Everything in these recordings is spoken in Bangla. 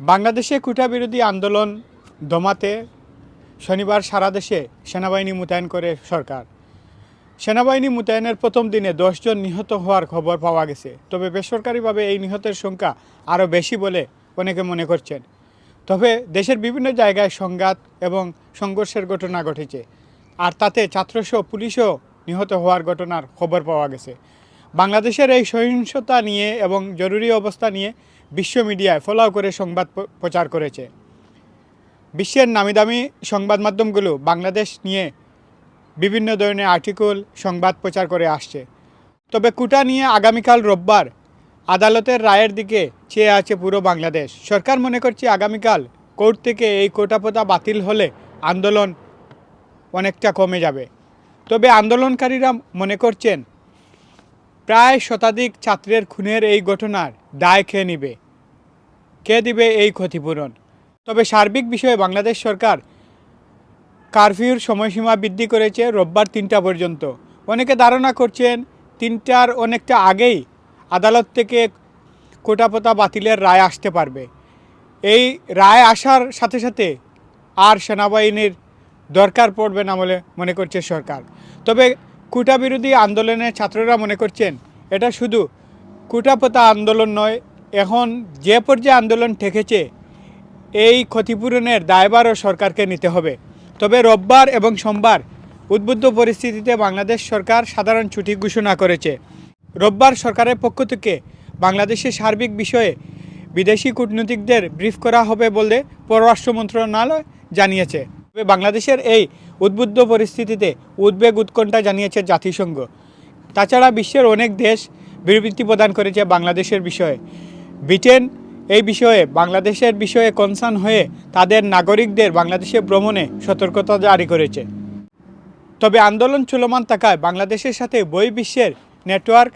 বাংলাদেশে কুটা বিরোধী আন্দোলন দমাতে শনিবার সারা দেশে সেনাবাহিনী মোতায়েন করে সরকার। সেনাবাহিনী মোতায়েনের প্রথম দিনে দশজন নিহত হওয়ার খবর পাওয়া গেছে। তবে বেসরকারিভাবে এই নিহতের সংখ্যা আরও বেশি বলে অনেকে মনে করছেন। তবে দেশের বিভিন্ন জায়গায় সংঘাত এবং সংঘর্ষের ঘটনা ঘটেছে। আর তাতে ছাত্রসহ পুলিশও নিহত হওয়ার ঘটনার খবর পাওয়া গেছে। বাংলাদেশের এই সহিংসতা নিয়ে এবং জরুরি অবস্থা নিয়ে বিশ্ব মিডিয়ায় ফলাও করে সংবাদ প্রচার করেছে। বিশ্বের নামিদামি সংবাদ মাধ্যমগুলো বাংলাদেশ নিয়ে বিভিন্ন ধরনের আর্টিকেল সংবাদ প্রচার করে আসছে। তবে কুটা নিয়ে আগামীকাল রোববার আদালতের রায়ের দিকে চেয়ে আছে পুরো বাংলাদেশ। সরকার মনে করছে আগামীকাল কোর্ট থেকে এই কোটাপোতা বাতিল হলে আন্দোলন অনেকটা কমে যাবে। তবে আন্দোলনকারীরা মনে করছেন প্রায় শতাধিক ছাত্রের খুনের এই ঘটনার দায় খেয়ে নিবে। কে দিবে এই ক্ষতিপূরণ? তবে সার্বিক বিষয়ে বাংলাদেশ সরকার কারফিউর সময়সীমা বৃদ্ধি করেছে রোববার তিনটা পর্যন্ত। অনেকে ধারণা করছেন তিনটার অনেকটা আগেই আদালত থেকে কোটাপোতা বাতিলের রায় আসতে পারবে। এই রায় আসার সাথে সাথে আর সেনাবাহিনীর দরকার পড়বে না বলে মনে করছে সরকার। তবে কুটা বিরোধী আন্দোলনের ছাত্ররা মনে করছেন, এটা শুধু কুটাপোতা আন্দোলন নয়, এখন যে পর্যায়ে আন্দোলন ঠেকেছে, এই ক্ষতিপূরণের দায়ভারও সরকারকে নিতে হবে। তবে রোববার এবং সোমবার উদ্বুদ্ধ পরিস্থিতিতে বাংলাদেশ সরকার সাধারণ ছুটি ঘোষণা করেছে। রোববার সরকারের পক্ষ থেকে বাংলাদেশের সার্বিক বিষয়ে বিদেশি কূটনীতিকদের ব্রিফ করা হবে বলে পররাষ্ট্র মন্ত্রণালয় জানিয়েছে। তবে বাংলাদেশের এই উদ্বুদ্ধ পরিস্থিতিতে উদ্বেগ উৎকণ্ঠা জানিয়েছে জাতিসংঘ। তাছাড়া বিশ্বের অনেক দেশ বিবৃতি প্রদান করেছে বাংলাদেশের বিষয়ে। ব্রিটেন এই বিষয়ে, বাংলাদেশের বিষয়ে কনসার্ন হয়ে তাদের নাগরিকদের বাংলাদেশে ভ্রমণে সতর্কতা জারি করেছে। তবে আন্দোলন চলমান থাকায় বাংলাদেশের সাথে বই বিশ্বের নেটওয়ার্ক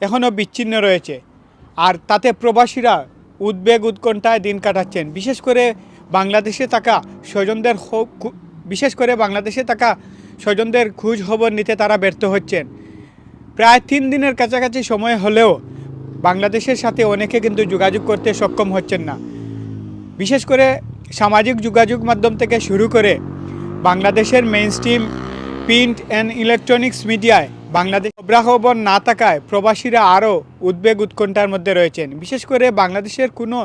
এখনও বিচ্ছিন্ন রয়েছে। আর তাতে প্রবাসীরা উদ্বেগ উৎকণ্ঠায় দিন কাটাচ্ছেন। বিশেষ করে বাংলাদেশে থাকা স্বজনদের বিশেষ করে বাংলাদেশে থাকা স্বজনদের খোঁজ খবর নিতে তারা ব্যর্থ হচ্ছেন। প্রায় তিন দিনের কাছাকাছি সময় হলেও বাংলাদেশের সাথে অনেকে কিন্তু যোগাযোগ করতে সক্ষম হচ্ছেন না। বিশেষ করে সামাজিক যোগাযোগ মাধ্যম থেকে শুরু করে বাংলাদেশের main stream print and electronics মিডিয়ায় বাংলাদেশ খবরাখবর না থাকায় প্রবাসীরা আরও উদ্বেগ উৎকণ্ঠার মধ্যে রয়েছেন। বিশেষ করে বাংলাদেশের কোনো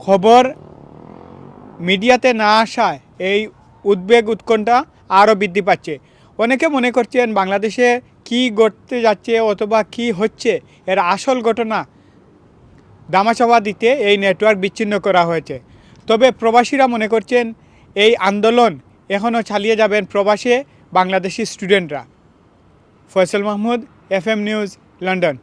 খবর মিডিয়াতে না আসায় এই উদ্বেগ উৎকণ্ঠা আরও বৃদ্ধি পাচ্ছে। অনেকে মনে করছেন বাংলাদেশে কি ঘটতে যাচ্ছে অথবা কি হচ্ছে এর আসল ঘটনা দামাচাপা দিতে এই নেটওয়ার্ক বিচ্ছিন্ন করা হয়েছে। তবে প্রবাসীরা মনে করছেন এই আন্দোলন এখনও চালিয়ে যাবেন প্রবাসে বাংলাদেশি স্টুডেন্টরা। Faisal Mahmud F M news, London.